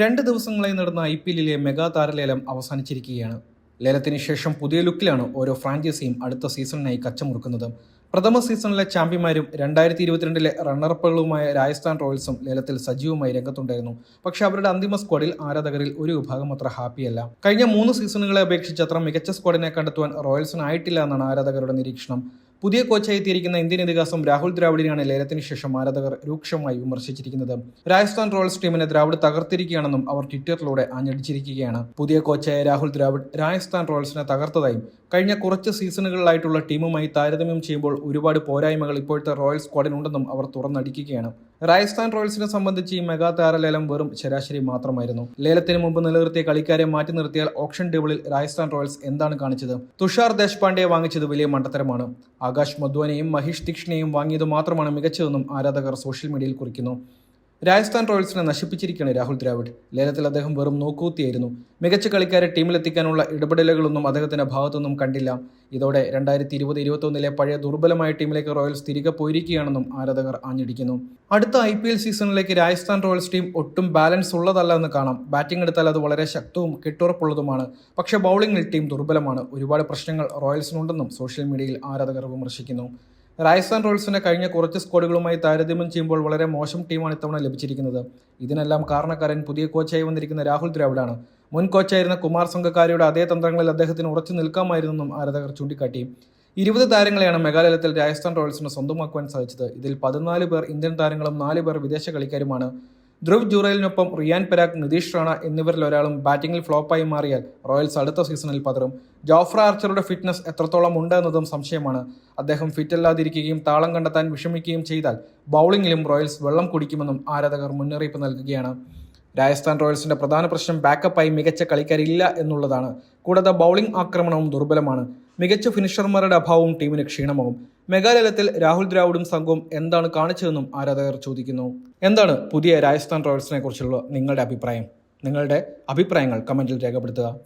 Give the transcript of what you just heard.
രണ്ട് ദിവസങ്ങളായി നടന്ന ഐ പി എല്ലിലെ മെഗാ താരലേലം അവസാനിച്ചിരിക്കുകയാണ്. ലേലത്തിന് ശേഷം പുതിയ ലുക്കിലാണ് ഓരോ ഫ്രാഞ്ചൈസിയും അടുത്ത സീസണിനായി കച്ചമുറുക്കുന്നത്. പ്രഥമ സീസണിലെ ചാമ്പ്യന്മാരും രണ്ടായിരത്തി ഇരുപത്തിരണ്ടിലെ റണ്ണറപ്പുകളുമായ രാജസ്ഥാൻ റോയൽസും ലേലത്തിൽ സജീവമായി രംഗത്തുണ്ടായിരുന്നു. പക്ഷെ അവരുടെ അന്തിമ സ്ക്വാഡിൽ ആരാധകരിൽ ഒരു വിഭാഗം അത്ര ഹാപ്പിയല്ല. കഴിഞ്ഞ മൂന്ന് സീസണുകളെ അപേക്ഷിച്ച് അത്ര മികച്ച സ്ക്വാഡിനെ കണ്ടെത്തുവാൻ റോയൽസിനായിട്ടില്ല എന്നാണ് ആരാധകരുടെ നിരീക്ഷണം. പുതിയ കോച്ചായി എത്തിയിരിക്കുന്ന ഇന്ത്യൻ ഇതിഹാസം രാഹുൽ ദ്രാവിഡിനെയാണ് ലേലത്തിന് ശേഷം ആരാധകർ രൂക്ഷമായി വിമർശിച്ചിരിക്കുന്നത്. രാജസ്ഥാൻ റോയൽസ് ടീമിനെ ദ്രാവിഡ് തകർത്തിരിക്കുകയാണെന്നും അവർ ട്വിറ്ററിലൂടെ ആഞ്ഞടിച്ചിരിക്കുകയാണ്. പുതിയ കോച്ചായ രാഹുൽ ദ്രാവിഡ് രാജസ്ഥാൻ റോയൽസിനെ തകർത്തതായും കഴിഞ്ഞ കുറച്ച് സീസണുകളിലായിട്ടുള്ള ടീമുമായി താരതമ്യം ചെയ്യുമ്പോൾ ഒരുപാട് പോരായ്മകൾ ഇപ്പോഴത്തെ റോയൽ സ്ക്വാഡിനുണ്ടെന്നും അവർ തുറന്നടിക്കുകയാണ്. രാജസ്ഥാൻ റോയൽസിനെ സംബന്ധിച്ച് ഈ മെഗാ താരലേലം വെറും ശരാശരി മാത്രമായിരുന്നു. ലേലത്തിന് മുമ്പ് നിലനിർത്തിയ കളിക്കാരെ മാറ്റി നിർത്തിയാൽ ഓപ്ഷൻ ടേബിളിൽ രാജസ്ഥാൻ റോയൽസ് എന്താണ് കാണിച്ചത്? തുഷാർ ദേശ്പാണ്ഡെയെ വാങ്ങിച്ചത് വലിയ മണ്ടത്തരമാണ്. ആകാശ് മധുവനെയും മഹേഷ് ദീക്ഷിണെയും വാങ്ങിയത് മാത്രമാണ് മികച്ചതെന്നും ആരാധകർ സോഷ്യൽ മീഡിയയിൽ കുറിക്കുന്നു. രാജസ്ഥാൻ റോയൽസിനെ നശിപ്പിച്ചിരിക്കുകയാണ് രാഹുൽ ദ്രാവിഡ്. ലേലത്തിൽ അദ്ദേഹം വെറും നോക്കൂത്തിയായിരുന്നു മികച്ച കളിക്കാരെ ടീമിലെത്തിക്കാനുള്ള ഇടപെടലുകളൊന്നും അദ്ദേഹത്തിന്റെ ഭാഗത്തുനിന്നും കണ്ടില്ല. ഇതോടെ രണ്ടായിരത്തി ഇരുപത് ഇരുപത്തൊന്നിലെ പഴയ ദുർബലമായ ടീമിലേക്ക് റോയൽസ് തിരികെ പോയിരിക്കുകയാണെന്നും ആരാധകർ ആഞ്ഞടിക്കുന്നു. അടുത്ത ഐ പി എൽ സീസണിലേക്ക് രാജസ്ഥാൻ റോയൽസ് ടീം ഒട്ടും ബാലൻസ് ഉള്ളതല്ല എന്ന് കാണാം. ബാറ്റിംഗ് എടുത്താൽ അത് വളരെ ശക്തവും കെട്ടുറപ്പുള്ളതുമാണ്. പക്ഷേ ബൗളിംഗിൽ ടീം ദുർബലമാണ്. ഒരുപാട് പ്രശ്നങ്ങൾ റോയൽസിനുണ്ടെന്നും സോഷ്യൽ മീഡിയയിൽ ആരാധകർ വിമർശിക്കുന്നു. രാജസ്ഥാൻ റോയൽസിനെ കഴിഞ്ഞ കുറച്ച് സ്ക്വാഡുകളുമായി താരതമ്യം ചെയ്യുമ്പോൾ വളരെ മോശം ടീമാണ് ഇത്തവണ ലഭിച്ചിരിക്കുന്നത്. ഇതിനെല്ലാം കാരണക്കാരൻ പുതിയ കോച്ചായി വന്നിരിക്കുന്ന രാഹുൽ ദ്രാവിഡാണ്. മുൻ കോച്ചായിരുന്ന കുമാർ സംഘക്കാരിയുടെ അതേ തന്ത്രങ്ങളിൽ അദ്ദേഹത്തിന് ഉറച്ചു നിൽക്കാമായിരുന്നെന്നും ആരാധകർ ചൂണ്ടിക്കാട്ടി. ഇരുപത് താരങ്ങളെയാണ് മേഘാലയത്തിൽ രാജസ്ഥാൻ റോയൽസിന് സ്വന്തമാക്കുവാൻ സാധിച്ചത്. ഇതിൽ പതിനാല് പേർ ഇന്ത്യൻ താരങ്ങളും നാല് പേർ വിദേശ കളിക്കാരുമാണ്. ധ്രുവ് ജുറേലിനൊപ്പം റിയാൻ പെരാഗ് നിതീഷ് റാണ എന്നിവരിൽ ഒരാളും ബാറ്റിംഗിൽ ഫ്ലോപ്പായി മാറിയാൽ റോയൽസ് അടുത്ത സീസണിൽ പതറും ജോഫ്ര ആർച്ചറുടെ ഫിറ്റ്നസ് എത്രത്തോളം ഉണ്ട് എന്നതും സംശയമാണ്. അദ്ദേഹം ഫിറ്റല്ലാതിരിക്കുകയും താളം കണ്ടെത്താൻ വിഷമിക്കുകയും ചെയ്താൽ ബൗളിംഗിലും റോയൽസ് വെള്ളം കുടിക്കുമെന്നും ആരാധകർ മുന്നറിയിപ്പ് നൽകുകയാണ്. രാജസ്ഥാൻ റോയൽസിന്റെ പ്രധാന പ്രശ്നം ബാക്കപ്പായി മികച്ച കളിക്കാരില്ല എന്നുള്ളതാണ്. കൂടാതെ ബൗളിംഗ് ആക്രമണവും ദുർബലമാണ്. മികച്ച ഫിനിഷർമാരുടെ അഭാവവും ടീമിന് ക്ഷീണമാവും. മെഗാലയത്തിൽ രാഹുൽ ദ്രാവിഡും സംഘവും എന്താണ് കാണിച്ചതെന്നും ആരാധകർ ചോദിക്കുന്നു. എന്താണ് പുതിയ രാജസ്ഥാൻ റോയൽസിനെ കുറിച്ചുള്ള നിങ്ങളുടെ അഭിപ്രായം? നിങ്ങളുടെ അഭിപ്രായങ്ങൾ കമന്റിൽ രേഖപ്പെടുത്തുക.